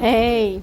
Hey.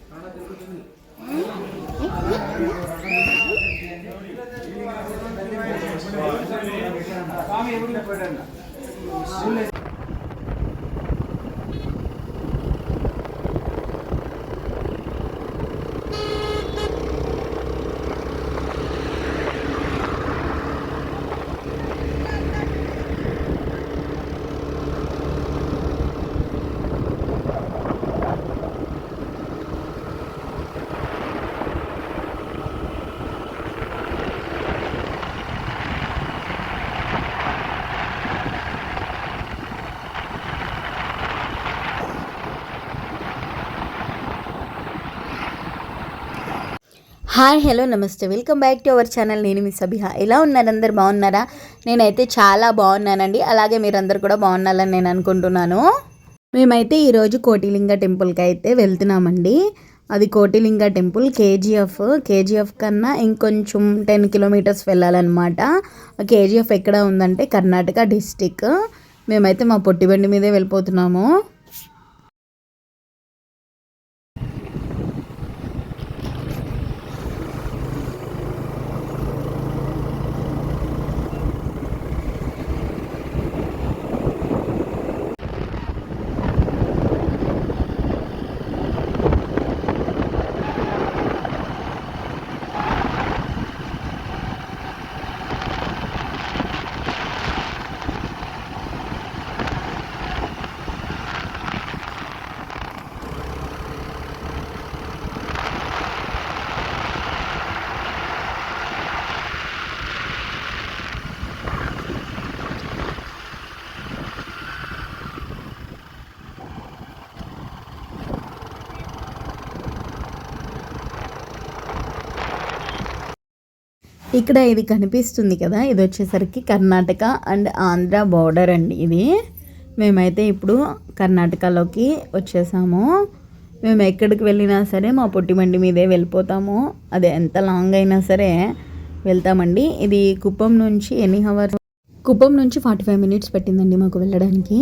Hi hello నమస్తే. Welcome back to our channel. నేను మీ సబిహ. ఎలా ఉన్నారు? అందరు బాగున్నారా? నేనైతే చాలా బాగున్నానండి. అలాగే మీరందరు కూడా బాగున్నారని నేను అనుకుంటున్నాను. మేమైతే ఈరోజు కోటిలింగ టెంపుల్కి అయితే వెళ్తున్నామండి. అది కోటిలింగ టెంపుల్ కేజీఎఫ్. కేజీఎఫ్ కన్నా ఇంకొంచెం టెన్ కిలోమీటర్స్ వెళ్ళాలన్నమాట. కేజీఎఫ్ ఎక్కడ ఉందంటే కర్ణాటక డిస్టిక్. మేమైతే మా పొట్టిబండి మీదే వెళ్ళిపోతున్నాము. ఇక్కడ ఇది కనిపిస్తుంది కదా ఇది వచ్చేసరికి కర్ణాటక అండ్ ఆంధ్ర బార్డర్ అండి ఇది. మేమైతే ఇప్పుడు కర్ణాటకలోకి వచ్చేసాము. మేము ఎక్కడికి వెళ్ళినా సరే మా పొట్టిబండి మీదే వెళ్ళిపోతాము. అదే ఎంత లాంగ్ అయినా సరే వెళ్తామండి. ఇది కుప్పం నుంచి ఎన్ని హవర్ కుప్పం నుంచి ఫార్టీ ఫైవ్ మినిట్స్ పట్టిందండి మాకు వెళ్ళడానికి.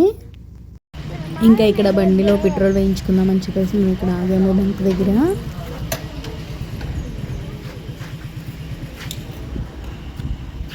ఇంకా ఇక్కడ బండిలో పెట్రోల్ వేయించుకుందామని చెప్పేసి మేము ఇక్కడ ఆగాము బంక్ దగ్గర.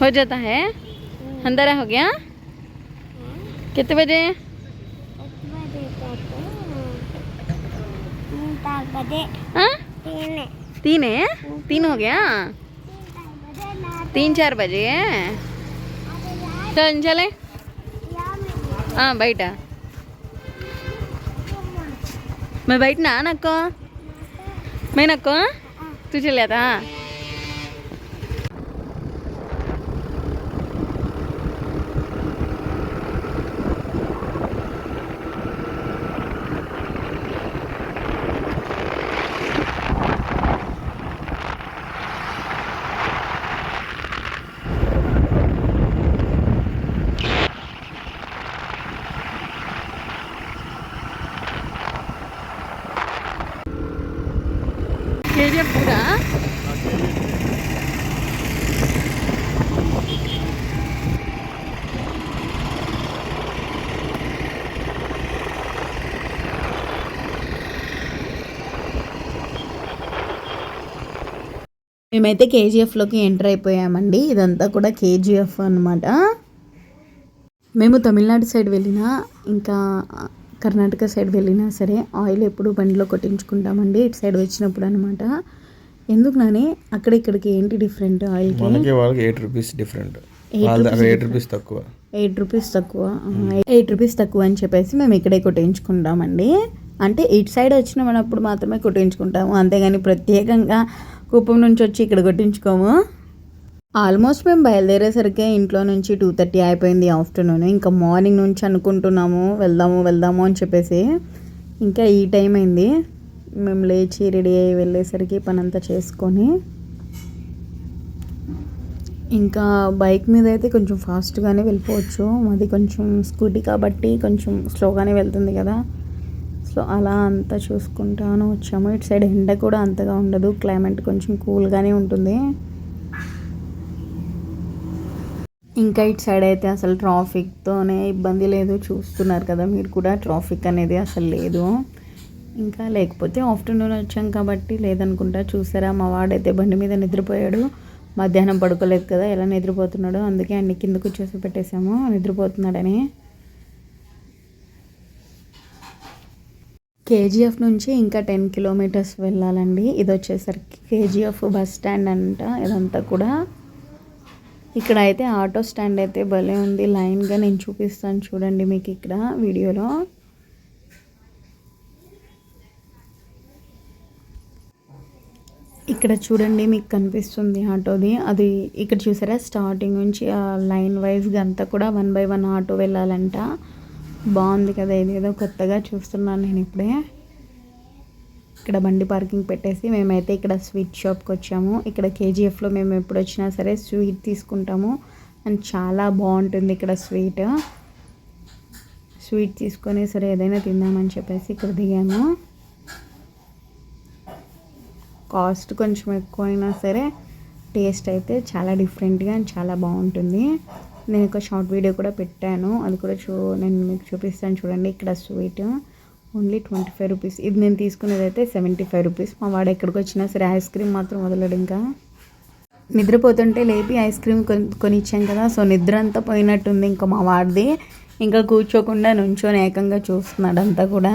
हो जाता है? अंधेरा हो गया? कितने बजे? हाँ? तीन है? तीन हो गया? तीन चार बजे चल, चले। हाँ बैठा। मैं बैठना नको मैं नको हाँ? तू चले था మేమైతే కేజీఎఫ్లోకి ఎంటర్ అయిపోయామండి. ఇదంతా కూడా కేజీఎఫ్ అన్నమాట. మేము తమిళనాడు సైడ్ వెళ్ళినా ఇంకా కర్ణాటక సైడ్ వెళ్ళినా సరే ఆయిల్ ఎప్పుడు బండిలో కొట్టించుకుంటామండి. ఇటు సైడ్ వచ్చినప్పుడు అనమాట ఎందుకు నాని? అక్కడ ఇక్కడికి ఏంటి డిఫరెంట్ మనకి వాళ్ళకి eight rupees different. Eight rupees తక్కువ. ఎయిట్ రూపీస్ తక్కువ. ఎయిట్ రూపీస్ తక్కువ అని చెప్పేసి మేము ఇక్కడే కొట్టించుకుంటామండి. అంటే ఇటు సైడ్ వచ్చినప్పుడు మాత్రమే కొట్టించుకుంటాము. అంతేగాని ప్రత్యేకంగా కుప్పం నుంచి వచ్చి ఇక్కడ కొట్టించుకోము. ఆల్మోస్ట్ మేము బయలుదేరేసరికి ఇంట్లో నుంచి టూ థర్టీ అయిపోయింది ఆఫ్టర్నూన్. ఇంకా మార్నింగ్ నుంచి అనుకుంటున్నాము వెళ్దాము వెళ్దాము అని చెప్పేసి. ఇంకా ఈ టైం అయింది. మేము లేచి రెడీ అయ్యి వెళ్ళేసరికి పని అంతా చేసుకొని. ఇంకా బైక్ మీద అయితే కొంచెం ఫాస్ట్గానే వెళ్ళిపోవచ్చు. మాది కొంచెం స్కూటీ కాబట్టి కొంచెం స్లోగానే వెళ్తుంది కదా. సో అలా అంతా చూసుకుంటాను. వచ్చాము. ఇటు సైడ్ ఎండ కూడా అంతగా ఉండదు. క్లైమేట్ కొంచెం కూల్గానే ఉంటుంది. ఇంకా ఇటు సైడ్ అయితే అసలు ట్రాఫిక్తోనే ఇబ్బంది లేదు. చూస్తున్నారు కదా మీరు కూడా. ట్రాఫిక్ అనేది అసలు లేదు. ఇంకా లేకపోతే ఆఫ్టర్నూన్ వచ్చాం కాబట్టి లేదనుకుంటా. చూసారా? మా వాడైతే బండి మీద నిద్రపోయాడు. మధ్యాహ్నం పడుకోలేదు కదా. ఎలా నిద్రపోతున్నాడో? అందుకే అన్ని కిందకు వచ్చేసి పెట్టేశాము. నిద్రపోతున్నాడని. కేజీఎఫ్ నుంచి ఇంకా టెన్ కిలోమీటర్స్ వెళ్ళాలండి. ఇది వచ్చేసరికి కేజీఎఫ్ బస్ స్టాండ్ అంట. ఇదంతా కూడా ఇక్కడ అయితే ఆటో స్టాండ్ అయితే భలే ఉంది. లైన్గా నేను చూపిస్తాను చూడండి మీకు ఇక్కడ వీడియోలో. ఇక్కడ చూడండి మీకు కనిపిస్తుంది ఆటోది. అది ఇక్కడ చూసారా? స్టార్టింగ్ నుంచి ఆ లైన్ వైజ్గా అంతా కూడా వన్ బై వన్ ఆటో వెళ్ళాలంట. బాగుంది కదా ఇదేదో కొత్తగా చూస్తున్నాను నేను ఇప్పుడే. ఇక్కడ బండి పార్కింగ్ పెట్టేసి మేమైతే ఇక్కడ స్వీట్ షాప్కి వచ్చాము. ఇక్కడ కేజీఎఫ్లో మేము ఎప్పుడు వచ్చినా సరే స్వీట్ తీసుకుంటాము. అండ్ చాలా బాగుంటుంది ఇక్కడ స్వీట్. స్వీట్ తీసుకొని సరే ఏదైనా తిందామని చెప్పేసి ఇక్కడ దిగాము. కాస్ట్ కొంచెం ఎక్కువైనా సరే టేస్ట్ అయితే చాలా డిఫరెంట్గా అండ్ చాలా బాగుంటుంది. నేను ఒక షార్ట్ వీడియో కూడా పెట్టాను. అది కూడా చూ నేను మీకు చూపిస్తాను చూడండి. ఇక్కడ sweet only twenty five rupees. ఇది నేను తీసుకునేది అయితే సెవెంటీ ఫైవ్ రూపీస్. మా వాడు ఎక్కడికి వచ్చినా సరే ఐస్ క్రీమ్ మాత్రం వదలడు ఇంకా. నిద్రపోతుంటే లేపి ఐస్ క్రీమ్ కొని కొనిచ్చాం కదా. సో నిద్ర అంతా పోయినట్టుంది ఇంకా మా వాడిది. ఇంకా కూర్చోకుండా నుంచొని ఏకంగా చూస్తున్నాడు అంతా కూడా.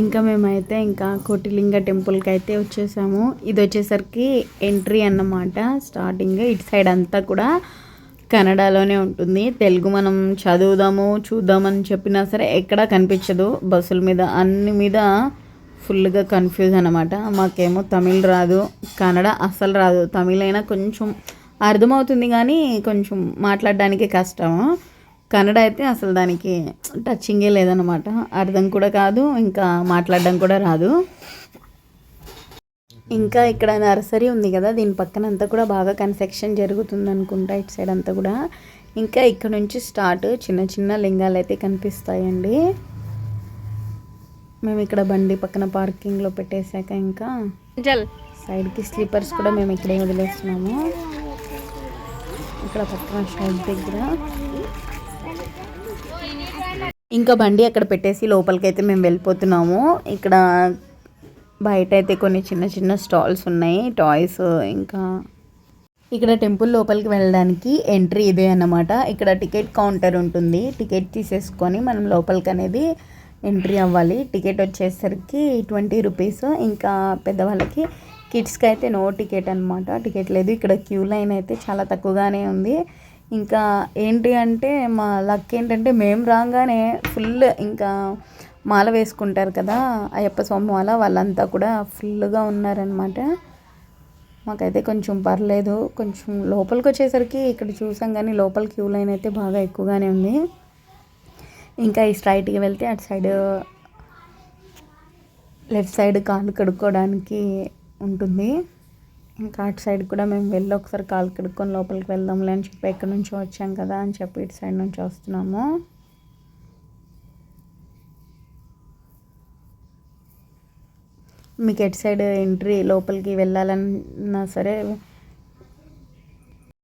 ఇంకా మేమైతే ఇంకా కోటిలింగ టెంపుల్కి అయితే వచ్చేసాము. ఇది వచ్చేసరికి ఎంట్రీ అన్నమాట. స్టార్టింగ్ ఇటు సైడ్ అంతా కూడా కన్నడలోనే ఉంటుంది. తెలుగు మనం చదువుదాము చూద్దామని చెప్పినా సరే ఎక్కడా కనిపించదు. బస్సుల మీద అన్ని మీద ఫుల్గా కన్ఫ్యూజ్ అనమాట మాకేమో తమిళ్ రాదు కన్నడ అస్సలు రాదు. తమిళ్ అయినా కొంచెం అర్థమవుతుంది కానీ కొంచెం మాట్లాడడానికి కష్టము కన్నడ అయితే అసలు దానికి టచింగే లేదనమాట అర్థం కూడా కాదు ఇంకా మాట్లాడడం కూడా రాదు. ఇంకా ఇక్కడ నర్సరీ ఉంది కదా దీని పక్కన అంతా కూడా బాగా కన్స్ట్రక్షన్ జరుగుతుంది అనుకుంటా ఇటు సైడ్ అంతా కూడా. ఇంకా ఇక్కడ నుంచి స్టార్ట్ చిన్న చిన్న లింగాలు అయితే కనిపిస్తాయండి. మేము ఇక్కడ బండి పక్కన పార్కింగ్లో పెట్టేశాక ఇంకా సైడ్కి స్లీపర్స్ కూడా మేము ఇక్కడే వదిలేస్తున్నాము. ఇక్కడ పక్కన షాప్ దగ్గర. ఇంకా బండి అక్కడ పెట్టేసి లోపలికైతే అయితే మేము వెళ్ళిపోతున్నాము. ఇక్కడ బయట అయితే కొన్ని చిన్న చిన్న స్టాల్స్ ఉన్నాయి టాయ్స్ ఇంకా. ఇక్కడ టెంపుల్ లోపలికి వెళ్ళడానికి ఎంట్రీ ఇదే అన్నమాట. ఇక్కడ టికెట్ కౌంటర్ ఉంటుంది. టికెట్ తీసేసుకొని మనం లోపలికి అనేది ఎంట్రీ అవ్వాలి. టికెట్ వచ్చేసరికి ట్వంటీ రూపీస్. ఇంకా పెద్దవాళ్ళకి కిడ్స్కి అయితే నో టికెట్ అనమాట టికెట్ లేదు. ఇక్కడ క్యూ లైన్ అయితే చాలా తక్కువగానే ఉంది. ఇంకా ఏంటి అంటే మా లక్ ఏంటంటే మేము రాగానే ఫుల్ ఇంకా మాల వేసుకుంటారు కదా అయ్యప్ప స్వామి మాల వాళ్ళంతా కూడా ఫుల్గా ఉన్నారనమాట మాకైతే కొంచెం పర్లేదు. కొంచెం లోపలికి వచ్చేసరికి ఇక్కడ చూసాం కానీ లోపల క్యూ లైన్ అయితే బాగా ఎక్కువగానే ఉంది. ఇంకా ఈ స్ట్రైట్గా వెళ్తే అటు సైడ్ లెఫ్ట్ సైడ్ కాళ్ళు కడుక్కోవడానికి ఉంటుంది. ఇంకా అటు సైడ్ కూడా మేము వెళ్ళి ఒకసారి కాలు కడుక్కొని లోపలికి వెళ్దాంలే అని చెప్పి ఎక్కడి నుంచో వచ్చాం కదా అని చెప్పి ఇటు సైడ్ నుంచి వస్తున్నాము. మీకు ఎటు సైడ్ ఎంట్రీ లోపలికి వెళ్ళాలన్నా సరే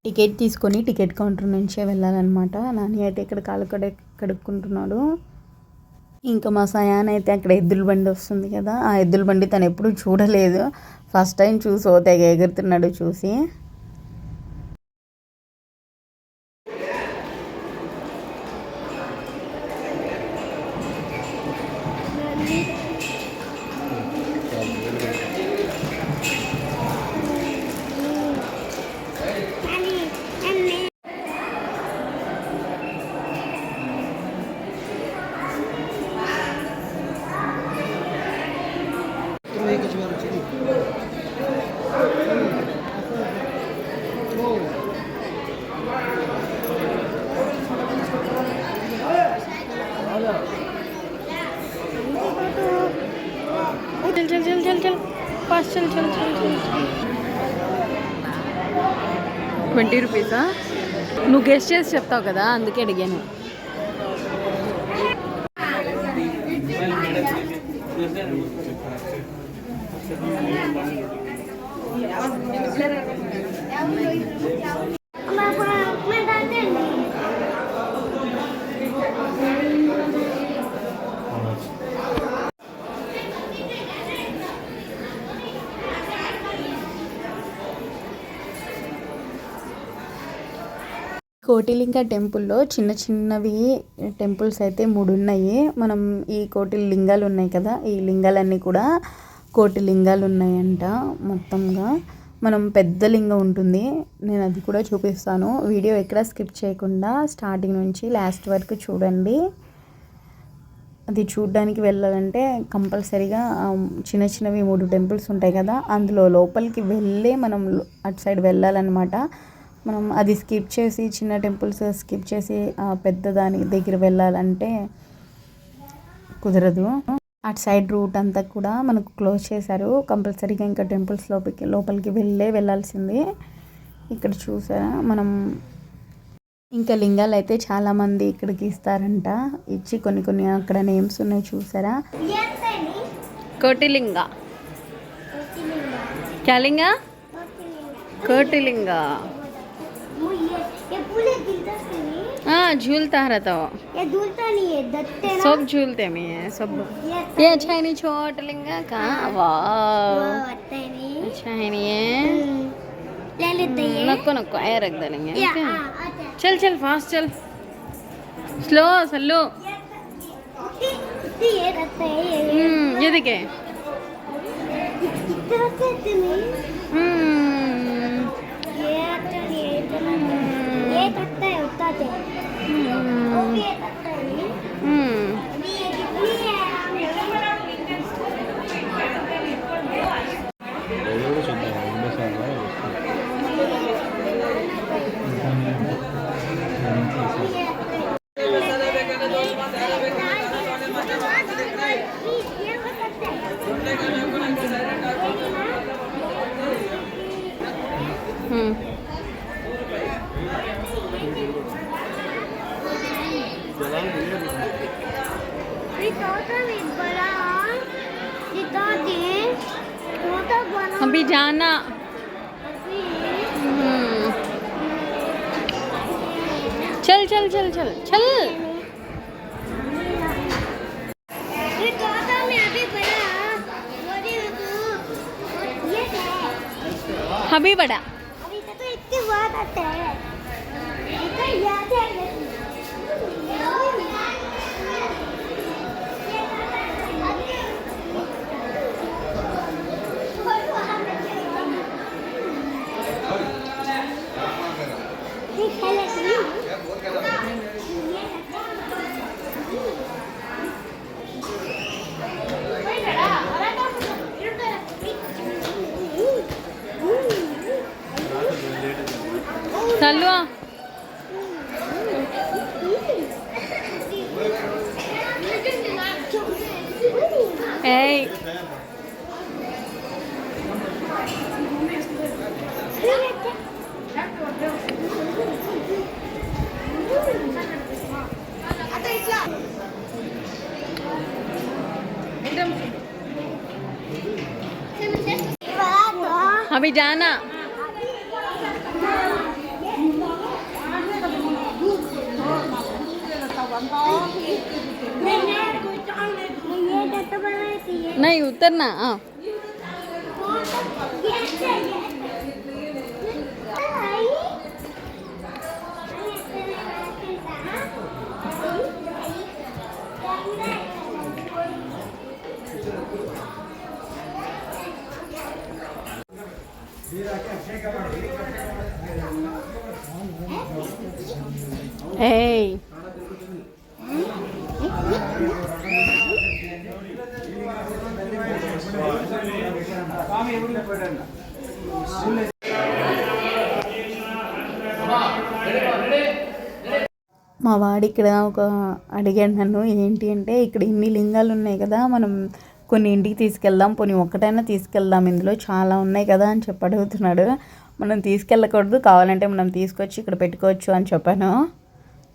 టికెట్ తీసుకొని టికెట్ కౌంటర్ నుంచే వెళ్ళాలన్నమాట. నాని అయితే ఇక్కడ కాలు కడ కడుక్కుంటున్నాడు. ఇంకా మా సయాన్ అయితే అక్కడ ఎద్దుల బండి వస్తుంది కదా ఆ ఎద్దుల బండి తను ఎప్పుడు చూడలేదు. ఫస్ట్ టైం చూసి ఓ తెగ ఎగురుతున్నాడు చూసి. चल चल चल चल चल फास्ट चल चल चल चल ట్వంటీ రూపీసా నువ్వు గెస్ట్ చేసి చెప్తావు కదా అందుకే అడిగాను కోటిలింగ టెంపుల్లో చిన్న చిన్నవి టెంపుల్స్ అయితే మూడు ఉన్నాయి మనం ఈ కోటి లింగాలు ఉన్నాయి కదా ఈ లింగాలన్నీ కూడా కోటి లింగాలు ఉన్నాయంట మొత్తంగా. మనం పెద్ద లింగం ఉంటుంది నేను అది కూడా చూపిస్తాను. వీడియో ఎక్కడ స్కిప్ చేయకుండా స్టార్టింగ్ నుంచి లాస్ట్ వరకు చూడండి. అది చూడడానికి వెళ్ళాలంటే కంపల్సరీగా చిన్న చిన్నవి మూడు టెంపుల్స్ ఉంటాయి కదా అందులో లోపలికి వెళ్ళే మనం అటు సైడ్ వెళ్ళాలన్నమాట. మనం అది స్కిప్ చేసి చిన్న టెంపుల్స్ స్కిప్ చేసి ఆ పెద్ద దాని దగ్గర వెళ్ళాలంటే కుదరదు. అటు సైడ్ రూట్ అంతా కూడా మనకు క్లోజ్ చేశారు. కంపల్సరీగా ఇంకా టెంపుల్స్ లోపలికి లోపలికి వెళ్ళే వెళ్ళాల్సింది. ఇక్కడ చూసారా మనం ఇంకా లింగాలు అయితే చాలామంది ఇక్కడికి ఇస్తారంట. ఇచ్చి కొన్ని కొన్ని అక్కడ నేమ్స్ ఉన్నాయి చూసారా? కోటిలింగ. క్యాలింగ కోటిలింగ. हाँ। झूलता रहता हो ये झूलता नहीं है दत्ते ना। सब झूलते में है सब। ये अच्छा, अच्छा है नहीं छोट लिंगा कहाँ वाह। अच्छा है नहीं है। हम्म। ले लेते हैं। हम्म, नक्को नक्को ऐ रख दे लेंगे चल चल फास्ट चल। स्लो सल्लो। ये हम्म, देखे। हम्म। 嗯。嗯。अभी बड़ा। अभी तो बात लालू Hey. Habis dana. नहीं उतरना हाँ Hey. మా వాడు ఇక్కడ ఒక అడిగాడు నన్ను ఏంటి అంటే ఇక్కడ ఇన్ని లింగాలు ఉన్నాయి కదా మనం కొన్ని ఇంటికి తీసుకెళ్దాం పోనీ ఒక్కటైనా తీసుకెళ్దాం ఇందులో చాలా ఉన్నాయి కదా అని చెప్పి అడుగుతున్నాడు. మనం తీసుకెళ్ళకూడదు కావాలంటే మనం తీసుకొచ్చి ఇక్కడ పెట్టుకోవచ్చు అని చెప్పాను.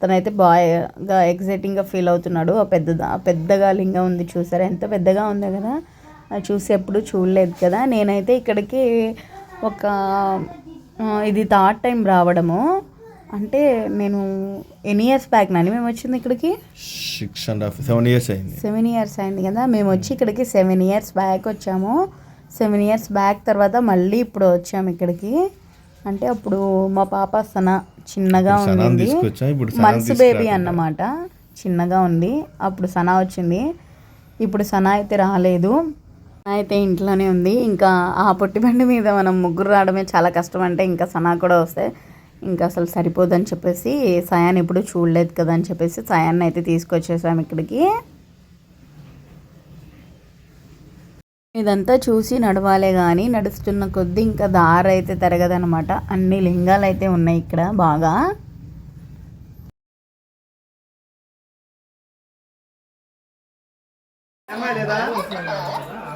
తనైతే బాగా ఎగ్జైటింగ్గా ఫీల్ అవుతున్నాడు. ఆ పెద్ద పెద్దగా లింగం ఉంది చూసారా? ఎంత పెద్దగా ఉందో కదా అది చూసి ఎప్పుడు చూడలేదు కదా. నేనైతే ఇక్కడికి ఒక ఇది థర్డ్ టైం రావడము. అంటే నేను ఎన్ని ఇయర్స్ బ్యాక్ నాని మేము వచ్చింది ఇక్కడికి? Six and half seven years అయింది. సెవెన్ ఇయర్స్ అయింది కదా మేము వచ్చి ఇక్కడికి సెవెన్ ఇయర్స్ బ్యాక్ వచ్చాము. సెవెన్ ఇయర్స్ బ్యాక్ తర్వాత మళ్ళీ ఇప్పుడు వచ్చాము ఇక్కడికి. అంటే అప్పుడు మా పాప సన చిన్నగా ఉంది మంత్స్ బేబీ. అన్నమాట చిన్నగా ఉంది. అప్పుడు సనా వచ్చింది. ఇప్పుడు సనా అయితే రాలేదు. అయితే ఇంట్లోనే ఉంది. ఇంకా ఆ పొట్టి బండి మీద మనం ముగ్గురు రావడమే చాలా కష్టం. అంటే ఇంకా సనా కూడా వస్తే ఇంకా అసలు సరిపోదని చెప్పేసి సయాన్ ఎప్పుడు చూడలేదు కదా అని చెప్పేసి సయాన్ని అయితే తీసుకొచ్చేసాము ఇక్కడికి. ఇదంతా చూసి నడవాలే కానీ నడుస్తున్న కొద్దీ ఇంకా దారి అయితే తిరగదనమాట అన్ని లింగాలు అయితే ఉన్నాయి ఇక్కడ బాగా.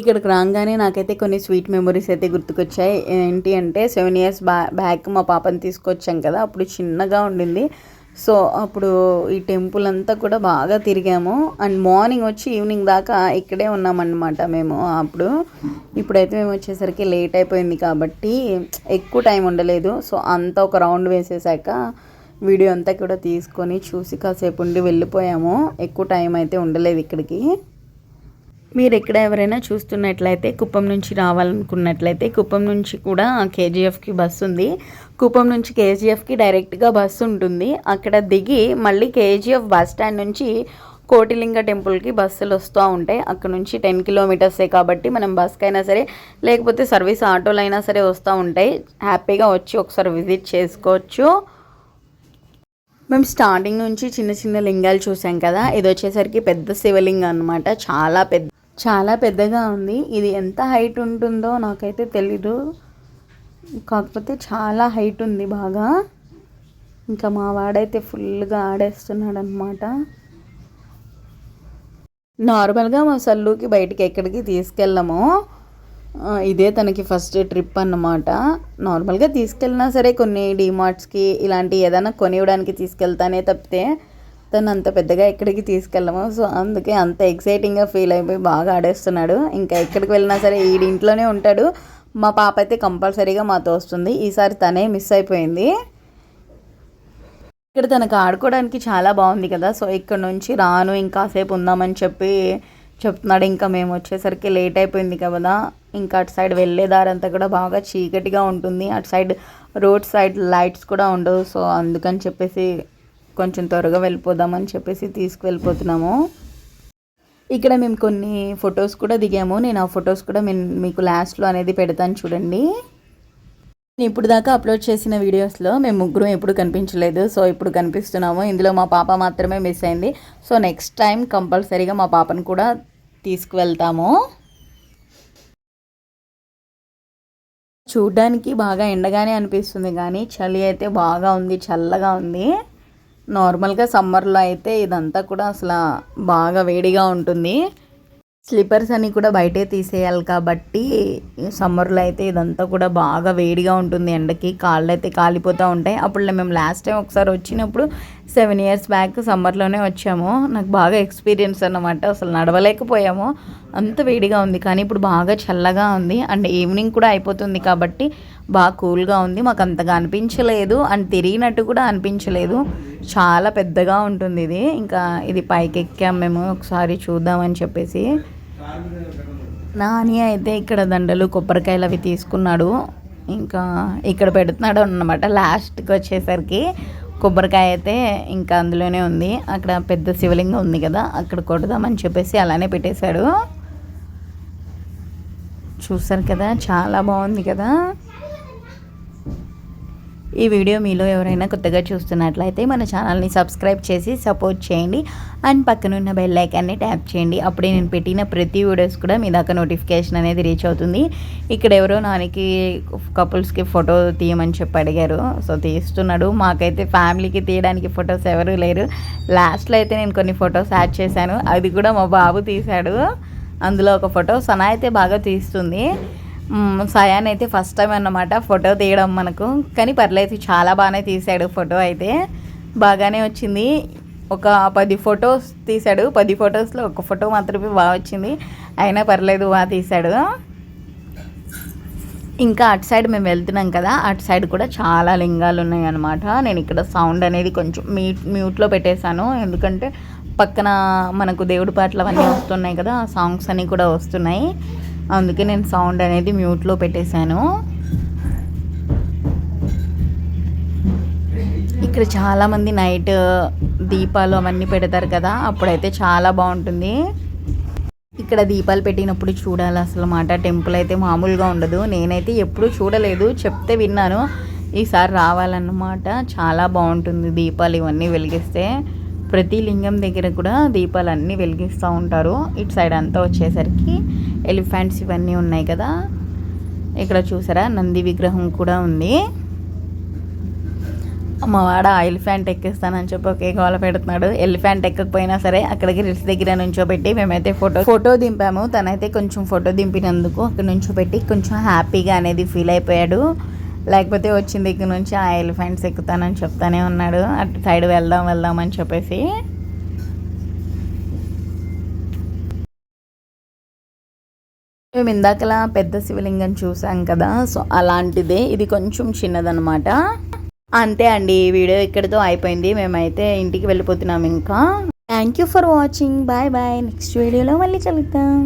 ఇక్కడికి రాగానే నాకైతే కొన్ని స్వీట్ మెమొరీస్ అయితే గుర్తుకొచ్చాయి. ఏంటి అంటే సెవెన్ ఇయర్స్ బ్యా బ్యాక్ మా పాపని తీసుకొచ్చాం కదా అప్పుడు చిన్నగా ఉండింది. సో అప్పుడు ఈ టెంపుల్ అంతా కూడా బాగా తిరిగాము. అండ్ మార్నింగ్ వచ్చి ఈవినింగ్ దాకా ఇక్కడే ఉన్నామన్నమాట మేము అప్పుడు. ఇప్పుడైతే మేము వచ్చేసరికి లేట్ అయిపోయింది కాబట్టి ఎక్కువ టైం ఉండలేదు. సో అంతా ఒక రౌండ్ వేసేసాక వీడియో అంతా కూడా తీసుకొని చూసి కాసేపు ఉండి వెళ్ళిపోయాము. ఎక్కువ టైం అయితే ఉండలేదు ఇక్కడికి. మీరు ఎక్కడ ఎవరైనా చూస్తున్నట్లయితే కుప్పం నుంచి రావాలనుకున్నట్లయితే కుప్పం నుంచి కూడా కేజీఎఫ్కి బస్సు ఉంది. కుప్పం నుంచి కేజీఎఫ్కి డైరెక్ట్గా బస్సు ఉంటుంది. అక్కడ దిగి మళ్ళీ కేజీఎఫ్ బస్ స్టాండ్ నుంచి కోటిలింగ టెంపుల్కి బస్సులు వస్తూ ఉంటాయి. అక్కడ నుంచి టెన్ కిలోమీటర్సే కాబట్టి మనం బస్కైనా సరే లేకపోతే సర్వీస్ ఆటోలు అయినా సరే వస్తూ ఉంటాయి. హ్యాపీగా వచ్చి ఒకసారి విజిట్ చేసుకోవచ్చు. మేము స్టార్టింగ్ నుంచి చిన్న చిన్న లింగాలు చూసాం కదా. ఇది వచ్చేసరికి పెద్ద శివలింగం అనమాట చాలా పెద్ద చాలా పెద్దగా ఉంది. ఇది ఎంత హైట్ ఉంటుందో నాకైతే తెలీదు. కాకపోతే చాలా హైట్ ఉంది బాగా. ఇంకా మా వాడైతే ఫుల్గా ఆడేస్తున్నాడు అనమాట నార్మల్గా మా సల్లుకి బయటికి ఎక్కడికి తీసుకెళ్ళము. ఇదే తనకి ఫస్ట్ ట్రిప్ అన్నమాట. నార్మల్గా తీసుకెళ్ళినా సరే కొన్ని డిమార్ట్స్కి ఇలాంటి ఏదైనా కొనివ్వడానికి తీసుకెళ్తానే తప్పితే తను అంత పెద్దగా ఎక్కడికి తీసుకెళ్ళము. సో అందుకే అంత ఎక్సైటింగ్గా ఫీల్ అయిపోయి బాగా ఆడేస్తున్నాడు. ఇంకా ఎక్కడికి వెళ్ళినా సరే ఈ ఇంట్లోనే ఉంటాడు. మా పాప అయితే కంపల్సరీగా మాతో వస్తుంది. ఈసారి తనే మిస్ అయిపోయింది. ఇక్కడ తనకు ఆడుకోవడానికి చాలా బాగుంది కదా. సో ఇక్కడ నుంచి రాను ఇంకాసేపు ఉందామని చెప్పి చెప్తున్నాడు. ఇంకా మేము వచ్చేసరికి లేట్ అయిపోయింది కదా. ఇంకా అటు సైడ్ వెళ్ళే దారంతా కూడా బాగా చీకటిగా ఉంటుంది. అటు సైడ్ రోడ్ సైడ్ లైట్స్ కూడా ఉండవు. సో అందుకని చెప్పేసి కొంచెం త్వరగా వెళ్ళిపోదామని చెప్పేసి తీసుకువెళ్ళిపోతున్నాము. ఇక్కడ మేము కొన్ని ఫొటోస్ కూడా దిగాము. నేను ఆ ఫొటోస్ కూడా మేము మీకు లాస్ట్లో అనేది పెడతాను చూడండి. నేను ఇప్పుడు దాకా అప్లోడ్ చేసిన వీడియోస్లో మేము ముగ్గురం ఎప్పుడు కనిపించలేదు. సో ఇప్పుడు కనిపిస్తున్నాము. ఇందులో మా పాప మాత్రమే మిస్ అయింది. సో నెక్స్ట్ టైం కంపల్సరీగా మా పాపను కూడా తీసుకువెళ్తాము. చూడ్డానికి బాగా ఎండగానే అనిపిస్తుంది. కానీ చలి అయితే బాగా ఉంది. చల్లగా ఉంది. నార్మల్గా సమ్మర్లో అయితే ఇదంతా కూడా అసలు బాగా వేడిగా ఉంటుంది. స్లిప్పర్స్ అని కూడా బయటే తీసేయాలి కాబట్టి సమ్మర్లో అయితే ఇదంతా కూడా బాగా వేడిగా ఉంటుంది ఎండకి. కాళ్ళు అయితే కాలిపోతూ ఉంటాయి. అప్పుడు మేము లాస్ట్ టైం ఒకసారి వచ్చినప్పుడు సెవెన్ ఇయర్స్ బ్యాక్ సమ్మర్లోనే వచ్చాము. నాకు బాగా ఎక్స్పీరియన్స్ అన్నమాట. అసలు నడవలేకపోయాము. అంత వేడిగా ఉంది. కానీ ఇప్పుడు బాగా చల్లగా ఉంది. అండ్ ఈవినింగ్ కూడా అయిపోతుంది కాబట్టి బాగా కూల్గా ఉంది మాకు అంతగా అనిపించలేదు. అండ్ తిరిగినట్టు కూడా అనిపించలేదు. చాలా పెద్దగా ఉంటుంది ఇది. ఇంకా ఇది పైకి ఎక్కాం మేము ఒకసారి చూద్దామని చెప్పేసి. నాని అయితే ఇక్కడ దండలు కొబ్బరికాయలు అవి తీసుకున్నాడు. ఇంకా ఇక్కడ పెడుతున్నాడు అనమాట లాస్ట్కి వచ్చేసరికి కొబ్బరికాయ అయితే ఇంకా అందులోనే ఉంది. అక్కడ పెద్ద శివలింగం ఉంది కదా అక్కడ కొడదామని చెప్పేసి అలానే పెట్టేశాడు. చూసారు కదా చాలా బాగుంది కదా. ఈ వీడియో మీలో ఎవరైనా కొత్తగా చూస్తున్నట్లయితే మన ఛానల్ని సబ్స్క్రైబ్ చేసి సపోర్ట్ చేయండి. అండ్ పక్కనున్న బెల్ ఐకాన్ని ట్యాప్ చేయండి. అప్పుడే నేను పెట్టిన ప్రతి వీడియోస్ కూడా మీ దాకా నోటిఫికేషన్ అనేది రీచ్ అవుతుంది. ఇక్కడ ఎవరో నానికి కపుల్స్కి ఫోటో తీయమని చెప్పి అడిగారు. సో తీస్తున్నాడు. మాకైతే ఫ్యామిలీకి తీయడానికి ఫొటోస్ ఎవరు లేరు. లాస్ట్లో అయితే నేను కొన్ని ఫొటోస్ యాడ్ చేశాను. అది కూడా మా బాబు తీశాడు. అందులో ఒక ఫోటో సనా అయితే బాగా తీస్తుంది. సయాన్ అయితే ఫస్ట్ టైం అన్నమాట. ఫోటో తీయడం మనకు. కానీ పర్లేదు చాలా బాగానే తీశాడు ఫోటో అయితే. బాగానే వచ్చింది. ఒక పది ఫొటోస్ తీశాడు పది ఫొటోస్లో ఒక ఫోటో మాత్రమే బాగా వచ్చింది. అయినా పర్లేదు బాగా తీశాడు ఇంకా అటు సైడ్ మేము వెళ్తున్నాం కదా. అటు సైడ్ కూడా చాలా లింగాలు ఉన్నాయి అనమాట నేను ఇక్కడ సౌండ్ అనేది కొంచెం మ్యూట్ మ్యూట్లో పెట్టేశాను. ఎందుకంటే పక్కన మనకు దేవుడి పాటలు అవన్నీ వస్తున్నాయి కదా ఆ సాంగ్స్ అన్నీ కూడా వస్తున్నాయి. అందుకే నేను సౌండ్ అనేది మ్యూట్లో పెట్టేశాను. ఇక్కడ చాలామంది నైట్ దీపాలు అవన్నీ పెడతారు కదా అప్పుడైతే చాలా బాగుంటుంది. ఇక్కడ దీపాలు పెట్టినప్పుడు చూడాలి అసలు మాట టెంపుల్ అయితే మామూలుగా ఉండదు. నేనైతే ఎప్పుడూ చూడలేదు చెప్తే విన్నాను. ఈసారి రావాలన్నమాట. చాలా బాగుంటుంది దీపాలు ఇవన్నీ వెలిగిస్తే. ప్రతి లింగం దగ్గర కూడా దీపాలు అన్నీ వెలిగిస్తూ ఉంటారు. ఇటు సైడ్ అంతా వచ్చేసరికి. ఎలిఫెంట్స్ ఇవన్నీ ఉన్నాయి కదా. ఇక్కడ చూసారా? నంది విగ్రహం కూడా ఉంది. అమ్మవాడ ఎలిఫెంట్ ఎక్కిస్తానని చెప్పి ఒకే గోల పెడుతున్నాడు. ఎలిఫెంట్ ఎక్కకపోయినా సరే అక్కడికి రిల్స్ దగ్గర నుంచోబెట్టి మేమైతే ఫోటో ఫోటో దింపాము. తనైతే కొంచెం ఫోటో దింపినందుకు అక్కడ నుంచోబెట్టి కొంచెం హ్యాపీగా అనేది ఫీల్ అయిపోయాడు. లేకపోతే వచ్చిన దగ్గర నుంచి ఆ ఎలిఫెంట్స్ ఎక్కుతానని చెప్తానే ఉన్నాడు. అటు సైడ్ వెళ్దాం వెళ్దాం అని చెప్పేసి. మేము ఇందాకలా పెద్ద శివలింగం చూసాం కదా సో అలాంటిదే. ఇది కొంచెం చిన్నదనమాట అంతే అండి ఈ వీడియో ఇక్కడితో అయిపోయింది. మేమైతే ఇంటికి వెళ్ళిపోతున్నాం ఇంకా. Thank you for watching bye bye next వీడియోలో మళ్ళీ కలుద్దాం.